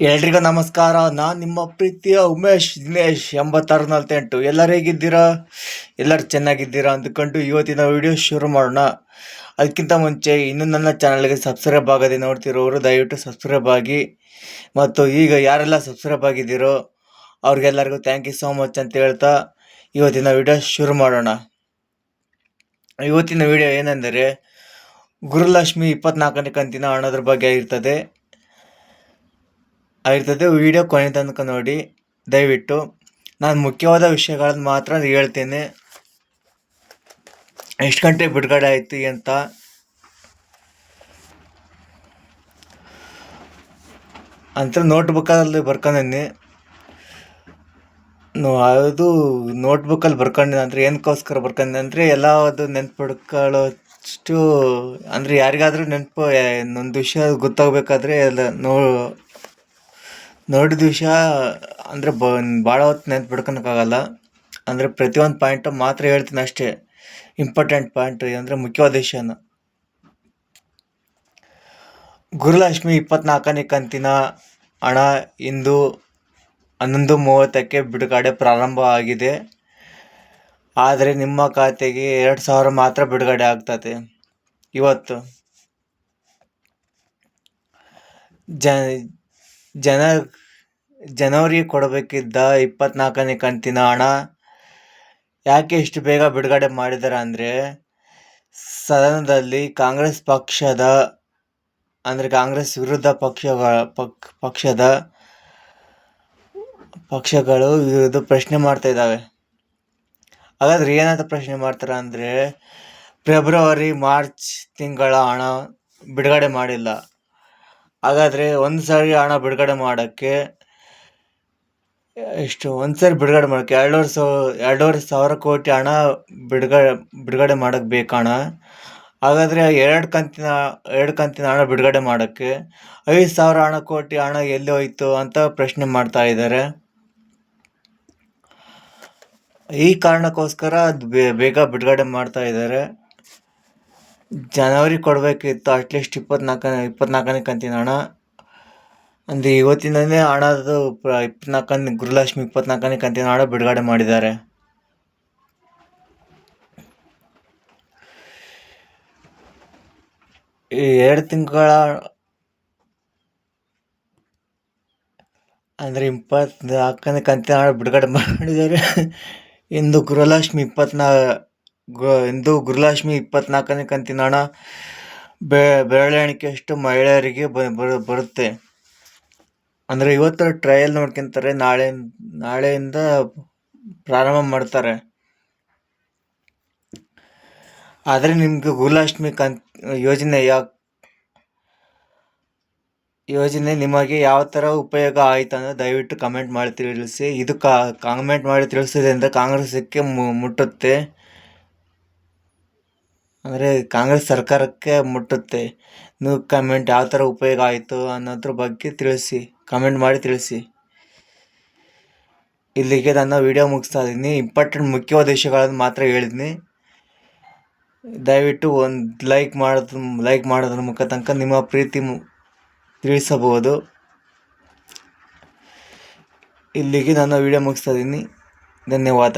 ಎಲ್ರಿಗೂ ನಮಸ್ಕಾರ. ನಾನು ನಿಮ್ಮ ಪ್ರೀತಿಯ ಉಮೇಶ್ ದಿನೇಶ್ ಎಂಬತ್ತಾರು ನಲವತ್ತೆಂಟು ಎಲ್ಲರೂ ಹೇಗಿದ್ದೀರಾ? ಎಲ್ಲರೂ ಚೆನ್ನಾಗಿದ್ದೀರಾ ಅಂದ್ಕೊಂಡು ಇವತ್ತಿನ ವಿಡಿಯೋ ಶುರು ಮಾಡೋಣ. ಅದಕ್ಕಿಂತ ಮುಂಚೆ ಇನ್ನೂ ನನ್ನ ಚಾನಲ್ಗೆ ಸಬ್ಸ್ಕ್ರೈಬ್ ಆಗದೆ ನೋಡ್ತಿರೋರು ದಯವಿಟ್ಟು ಸಬ್ಸ್ಕ್ರೈಬ್ ಆಗಿ. ಮತ್ತು ಈಗ ಯಾರೆಲ್ಲ ಸಬ್ಸ್ಕ್ರೈಬ್ ಆಗಿದ್ದೀರೋ ಅವ್ರಿಗೆಲ್ಲರಿಗೂ ಥ್ಯಾಂಕ್ ಯು ಸೋ ಮಚ್ ಅಂತ ಹೇಳ್ತಾ ಇವತ್ತಿನ ವಿಡಿಯೋ ಶುರು ಮಾಡೋಣ. ಇವತ್ತಿನ ವಿಡಿಯೋ ಏನೆಂದರೆ ಗುರುಲಕ್ಷ್ಮಿ ಇಪ್ಪತ್ನಾಲ್ಕನೇ ಕಂತಿನ ಹಣದ ಬಗ್ಗೆ ಇರ್ತದೆ. ಆಗಿರ್ತದೆ ವಿಡಿಯೋ ಕೊನೆ ತನಕ ನೋಡಿ. ದಯವಿಟ್ಟು ನಾನು ಮುಖ್ಯವಾದ ವಿಷಯಗಳನ್ನು ಮಾತ್ರ ಹೇಳ್ತೇನೆ. ಎಷ್ಟು ಗಂಟೆ ಬಿಡುಗಡೆ ಆಯಿತು ಅಂತ. ಅಂತ ನೋಟ್ಬುಕ್ಕಲ್ಲಿ ಬರ್ಕೊಂಡಿ ಅದು ನೋಟ್ಬುಕ್ಕಲ್ಲಿ ಬರ್ಕೊಂಡಿದ್ದೆ ಅಂದರೆ ಏನಕ್ಕೋಸ್ಕರ ಬರ್ಕೊಂಡಿದ್ದೆ ಅಂದರೆ ಎಲ್ಲ ಅದು ನೆನ್ಪುಡ್ಕೊಳ್ಳೋ ಅಂದರೆ ಯಾರಿಗಾದರೂ ನೆನಪು ಒಂದು ವಿಷಯ ಗೊತ್ತಾಗಬೇಕಾದ್ರೆ ಎಲ್ಲ ನೋ ನೋಡಿದ ವಿಷಯ ಅಂದರೆ ಬ ಭಾಳ ಹೊತ್ತು ನೆನ್ಪು ಬಿಡ್ಕೊಳಕ್ಕಾಗಲ್ಲ ಅಂದರೆ ಪ್ರತಿಯೊಂದು ಪಾಯಿಂಟು ಮಾತ್ರ ಹೇಳ್ತೀನಿ ಅಷ್ಟೇ. ಇಂಪಾರ್ಟೆಂಟ್ ಪಾಯಿಂಟ್ ಅಂದರೆ ಮುಖ್ಯವಾದ ವಿಷಯನ. ಗುರುಲಕ್ಷ್ಮಿ ಇಪ್ಪತ್ನಾಲ್ಕನೇ ಕಂತಿನ ಹಣ ಇಂದು ಹನ್ನೊಂದು ಮೂವತ್ತಕ್ಕೆ ಬಿಡುಗಡೆ ಪ್ರಾರಂಭ ಆಗಿದೆ. ಆದರೆ ನಿಮ್ಮ ಖಾತೆಗೆ ಎರಡು ಸಾವಿರ ಮಾತ್ರ ಬಿಡುಗಡೆ ಆಗ್ತದೆ. ಇವತ್ತು ಜನ ಜನ ಜನವರಿಗೆ ಕೊಡಬೇಕಿದ್ದ ಇಪ್ಪತ್ನಾಲ್ಕನೇ ಕಂತಿನ ಹಣ ಯಾಕೆ ಇಷ್ಟು ಬೇಗ ಬಿಡುಗಡೆ ಮಾಡಿದ್ದಾರೆ ಅಂದರೆ, ಸದನದಲ್ಲಿ ಕಾಂಗ್ರೆಸ್ ಪಕ್ಷದ, ಅಂದರೆ ಕಾಂಗ್ರೆಸ್ ವಿರುದ್ಧ ಪಕ್ಷಗಳ ಪಕ್, ಪಕ್ಷದ ಪಕ್ಷಗಳು ಇದು ಪ್ರಶ್ನೆ ಮಾಡ್ತಾ ಇದ್ದಾವೆ. ಹಾಗಾದ್ರೆ ಏನಂತ ಪ್ರಶ್ನೆ ಮಾಡ್ತಾರೆ ಅಂದರೆ, ಫೆಬ್ರವರಿ, ಮಾರ್ಚ್ ತಿಂಗಳ ಹಣ ಬಿಡುಗಡೆ ಮಾಡಿಲ್ಲ. ಹಾಗಾದರೆ ಒಂದು ಸಾರಿ ಹಣ ಬಿಡುಗಡೆ ಮಾಡೋಕ್ಕೆ ಎಷ್ಟು ಒಂದು ಸಾರಿ ಬಿಡುಗಡೆ ಮಾಡೋಕ್ಕೆ ಎರಡೂವರೆ ಸಾವಿರ ಎರಡೂವರೆ ಸಾವಿರ ಕೋಟಿ ಹಣ ಬಿಡುಗಡೆ ಬಿಡುಗಡೆ ಮಾಡೋಕ್ಕೆ ಬೇಕು ಹಣ ಹಾಗಾದರೆ ಎರಡು ಕಂತಿನ ಎರಡು ಕಂತಿನ ಹಣ ಬಿಡುಗಡೆ ಮಾಡೋಕ್ಕೆ ಐದು ಸಾವಿರ ಹಣ ಕೋಟಿ ಹಣ ಎಲ್ಲಿ ಹೋಯ್ತು ಅಂತ ಪ್ರಶ್ನೆ ಮಾಡ್ತಾ ಇದ್ದಾರೆ. ಈ ಕಾರಣಕ್ಕೋಸ್ಕರ ಅದು ಬೇಗ ಬಿಡುಗಡೆ ಮಾಡ್ತಾ ಇದ್ದಾರೆ. ಜನವರಿ ಕೊಡಬೇಕಿತ್ತು, ಅಟ್ಲೀಸ್ಟ್ ಇಪ್ಪತ್ನಾಲ್ಕನೇ ಇಪ್ಪತ್ನಾಲ್ಕನೇ ಕಂತಿನ ಹಣ. ಅಂದರೆ ಇವತ್ತಿನೇ ಹಣದು ಇಪ್ಪತ್ನಾಲ್ಕನೇ ಗುರುಲಕ್ಷ್ಮಿ ಇಪ್ಪತ್ನಾಲ್ಕನೇ ಕಂತಿನ ಹಣ ಬಿಡುಗಡೆ ಮಾಡಿದ್ದಾರೆ. ಎರಡು ತಿಂಗಳ ಅಂದರೆ ಇಪ್ಪತ್ನಾಲ್ಕನೇ ಕಂತಿನ ಹಣ ಬಿಡುಗಡೆ ಮಾಡಿದ್ದಾರೆ. ಇಂದು ಗೃಹಲಕ್ಷ್ಮಿ ಇಪ್ಪತ್ನಾ ಇಂದು ಗೃಹಲಕ್ಷ್ಮಿ ಇಪ್ಪತ್ನಾಲ್ಕನೇ ಕಂತಿನ ಹಣ ಬೆರಳೆಣಿಕೆಯಷ್ಟು ಮಹಿಳೆಯರಿಗೆ ಬರುತ್ತೆ. ಅಂದರೆ ಇವತ್ತು ಟ್ರಯಲ್ ನೋಡ್ಕೊಂತಾರೆ, ನಾಳೆ, ನಾಳೆಯಿಂದ ಪ್ರಾರಂಭ ಮಾಡ್ತಾರೆ. ಆದರೆ ನಿಮಗೆ ಗುಲಾಷ್ಟಮಿ ಕನ್, ಯೋಜನೆ ಯಾ, ಯೋಜನೆ ನಿಮಗೆ ಯಾವ ಥರ ಉಪಯೋಗ ಆಯಿತು ಅಂದರೆ ದಯವಿಟ್ಟು ಕಮೆಂಟ್ ಮಾಡಿ ತಿಳಿಸಿ. ಇದು ಕಾಮೆಂಟ್ ಮಾಡಿ ತಿಳಿಸೋದ್ರಿಂದ ಕಾಂಗ್ರೆಸ್ಸಕ್ಕೆ ಮುಟ್ಟುತ್ತೆ. ಅಂದರೆ ಕಾಂಗ್ರೆಸ್ ಸರ್ಕಾರಕ್ಕೆ ಮುಟ್ಟುತ್ತೆ. ನೀವು ಕಮೆಂಟ್ ಯಾವ ಥರ ಉಪಯೋಗ ಆಯಿತು ಅನ್ನೋದ್ರ ಬಗ್ಗೆ ತಿಳಿಸಿ. ಕಮೆಂಟ್ ಮಾಡಿ ತಿಳಿಸಿ. ಇಲ್ಲಿಗೆ ನನ್ನ ವಿಡಿಯೋ ಮುಗಿಸ್ತಾ ಇದ್ದೀನಿ. ಇಂಪಾರ್ಟೆಂಟ್ ಮುಖ್ಯವಾದ ವಿಷಯಗಳನ್ನು ಮಾತ್ರ ಹೇಳಿದ್ದೀನಿ. ದಯವಿಟ್ಟು ಒಂದು ಲೈಕ್ ಮಾಡೋದ್ರ ಲೈಕ್ ಮಾಡೋದ್ರ ಮುಖ ತನಕ ನಿಮ್ಮ ಪ್ರೀತಿ ತಿಳಿಸಬಹುದು. ಇಲ್ಲಿಗೆ ನನ್ನ ವಿಡಿಯೋ ಮುಗಿಸ್ತಾ ಇದ್ದೀನಿ. ಧನ್ಯವಾದ.